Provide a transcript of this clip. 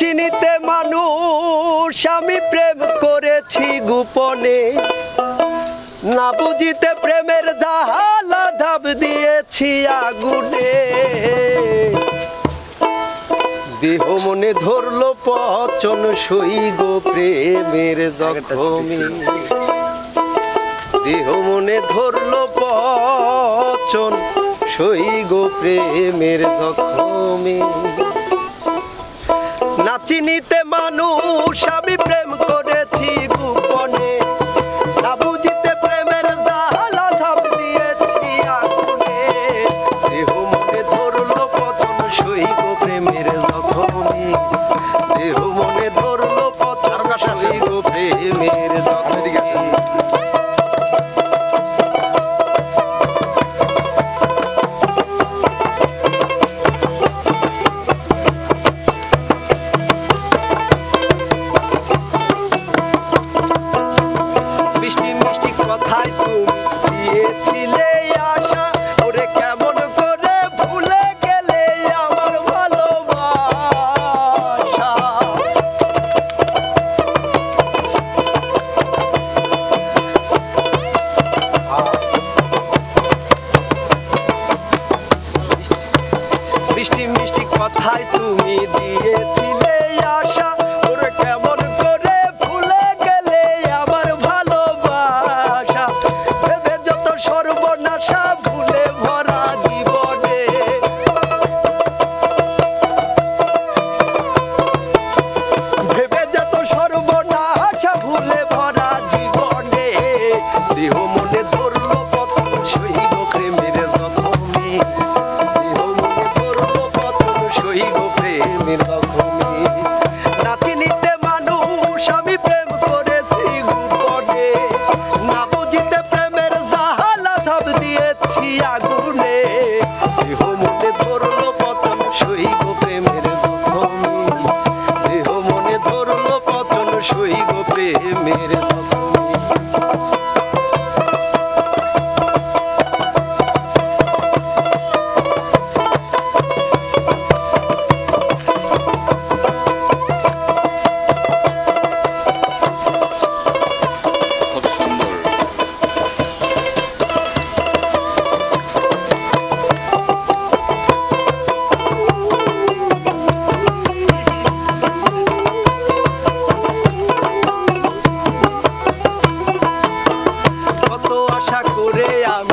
চিনিতে মানুষ আমি প্রেম করেছি গোপনে। না বুঝিতে প্রেমের দাহালা ধাপ দিয়েছি আগুনে। দেহ মনে ধরলো পচন সই গো প্রেমের জখমি। দেহ মনে ধরল পচন সই গো প্রেমের জখমে। নাচিনিতে মানুষ আমি প্রেম করেছি গোপনে। না প্রেমের জালা ঝাপ দিয়েছি দেহ মনে ধরল সই গো প্রেমের জখমে। দেহ মনে ধরল গো কোথায় তুমি মনের আশা করে আমি